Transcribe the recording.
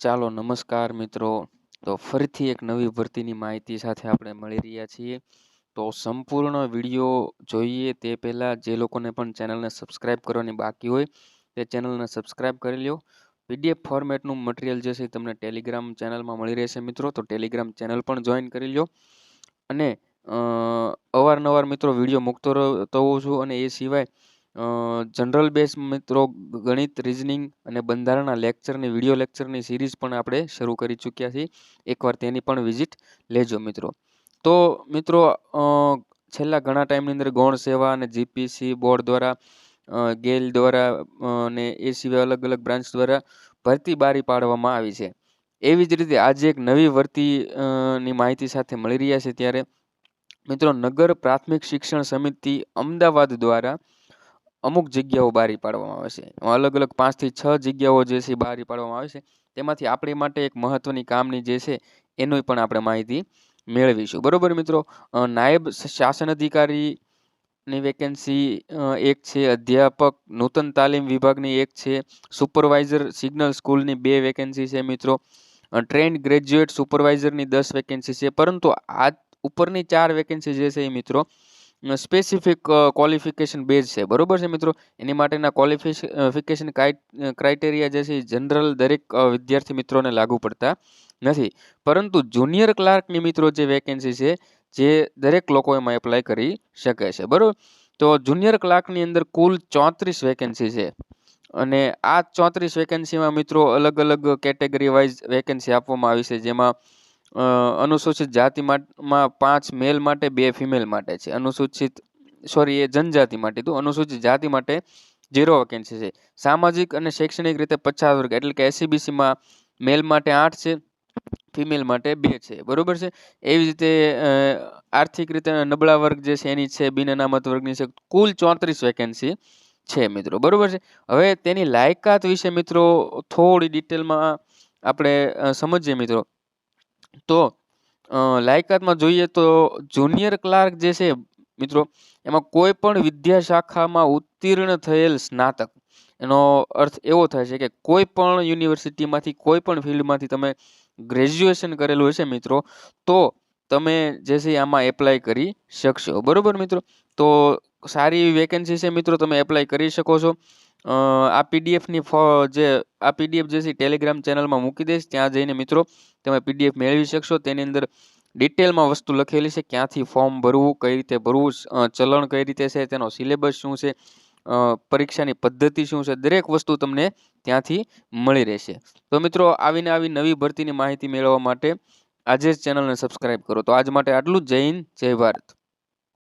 ચાલો નમસ્કાર મિત્રો. તો ફરીથી એક નવી ભરતીની માહિતી સાથે આપણે મળી રહ્યા છીએ. તો સંપૂર્ણ વીડિયો જોઈએ તે પહેલાં જે લોકોને પણ ચેનલને સબસ્ક્રાઈબ કરવાની બાકી હોય તે ચેનલને સબસ્ક્રાઇબ કરી લો પીડીએફ ફોર્મેટનું મટીરિયલ જે છે તમને ટેલિગ્રામ ચેનલમાં મળી રહેશે મિત્રો. તો ટેલિગ્રામ ચેનલ પણ જોઈન કરી લો અને અવારનવાર મિત્રો વીડિયો મૂકતો રહેતો હોઉં છું અને એ સિવાય જનરલ બેઝ મિત્રો ગણિત રિઝનિંગ અને બંધારણના લેક્ચરની વીડિયો લેક્ચરની સિરીઝ પણ આપણે શરૂ કરી ચૂક્યા છીએ. એકવાર તેની પણ વિઝિટ લેજો મિત્રો. તો મિત્રો છેલ્લા ઘણા ટાઈમની અંદર ગૌણ સેવા અને જીપીસી બોર્ડ દ્વારા ગેલ દ્વારા અને એ સિવાય અલગ અલગ બ્રાન્ચ દ્વારા ભરતી બારી પાડવામાં આવી છે. એવી જ રીતે આજે એક નવી ભરતીની માહિતી સાથે મળી રહ્યા છે ત્યારે મિત્રો નગર પ્રાથમિક શિક્ષણ સમિતિ અમદાવાદ દ્વારા અમુક જગ્યાઓ બહારી પાડવામાં આવે છે. અલગ અલગ પાંચથી છ જગ્યાઓ જે છે બહારી પાડવામાં આવે છે. તેમાંથી આપણી માટે એક મહત્ત્વની કામની જે છે એની પણ આપણે માહિતી મેળવીશું. બરાબર મિત્રો? નાયબ શાસન અધિકારીની વેકેન્સી એક છે, અધ્યાપક નૂતન તાલીમ વિભાગની એક છે, સુપરવાઇઝર સિગ્નલ સ્કૂલની બે વેકેન્સી છે મિત્રો ટ્રેન્ડ ગ્રેજ્યુએટ સુપરવાઇઝરની દસ વેકેન્સી છે. પરંતુ આ ઉપરની ચાર વેકેન્સી જે છે એ મિત્રો સ્પેસિફિક ક્વોલિફિકેશન બેઝ છે. બરોબર છે મિત્રો? એની માટેના ક્વોલિફિકેશન ક્રાઇટેરિયા જે છે જનરલ દરેક વિદ્યાર્થી મિત્રોને લાગુ પડતા નથી. પરંતુ જુનિયર ક્લાર્કની મિત્રો જે વેકેન્સી છે, જે દરેક લોકો એમાં એપ્લાય કરી શકે છે. બરાબર? તો જુનિયર ક્લાર્કની અંદર કુલ ચોત્રીસ વેકેન્સી છે. અને આ ચોત્રીસ વેકેન્સીમાં મિત્રો અલગ અલગ કેટેગરી વાઇઝ વેકેન્સી આપવામાં આવી છે. જેમાં અનુસૂચિત જાતિમાં પાંચ મેલ માટે બે ફિમેલ માટે છે. અનુસૂચિત સોરી એ જનજાતિ માટે. તો અનુસૂચિત જાતિ માટે ઝીરો વેકેન્સી છે. સામાજિક અને શૈક્ષણિક રીતે પચાસ વર્ગ, એટલે કે એસીબીસીમાં મેલ માટે આઠ છે ફિમેલ માટે બે છે. બરોબર છે? એવી રીતે આર્થિક રીતે નબળા વર્ગ જે છે, એની છે, બિન અનામત વર્ગની છે, કુલ ચોત્રીસ વેકેન્સી છે મિત્રો. બરોબર છે? હવે તેની લાયકાત વિશે મિત્રો થોડી ડિટેલમાં આપણે સમજીએ મિત્રો. તો લાયકાતમાં જોઈએ તો જુનિયર ક્લાર્ક જે છે, મિત્રો, એમાં કોઈ પણ વિદ્યા શાખામાં ઉત્તીર્ણ થયેલ સ્નાતક, એનો અર્થ એવો થાય છે કે કોઈ પણ યુનિવર્સિટીમાંથી, કોઈ પણ ફિલ્ડમાંથી તમે ગ્રેજ્યુએશન કરેલું હશે, મિત્રો, તો તમે જે છે આમાં એપ્લાય કરી શકશો. બરાબર, મિત્રો? તો સારી એવી વેકેન્સી છે મિત્રો, તમે એપ્લાય કરી શકો છો. આ પીડીએફની જે, આ પીડીએફ જે છે ટેલિગ્રામ ચેનલમાં મૂકી દઈશ. ત્યાં જઈને મિત્રો, તમે પીડીએફ મેળવી શકશો. તેની અંદર ડિટેલમાં વસ્તુ લખેલી છે, ક્યાંથી ફોર્મ ભરવું, કઈ રીતે ભરવું ચલણ કઈ રીતે છે, તેનો સિલેબસ શું છે પરીક્ષાની પદ્ધતિ શું છે, દરેક વસ્તુ તમને ત્યાંથી મળી રહેશે. તો મિત્રો, આવીને આવી નવી ભરતીની માહિતી મેળવવા માટે આજે જ ચેનલને સબસ્ક્રાઈબ કરો. તો આજ માટે આટલું જ. જય હિન્દ, જય ભારત.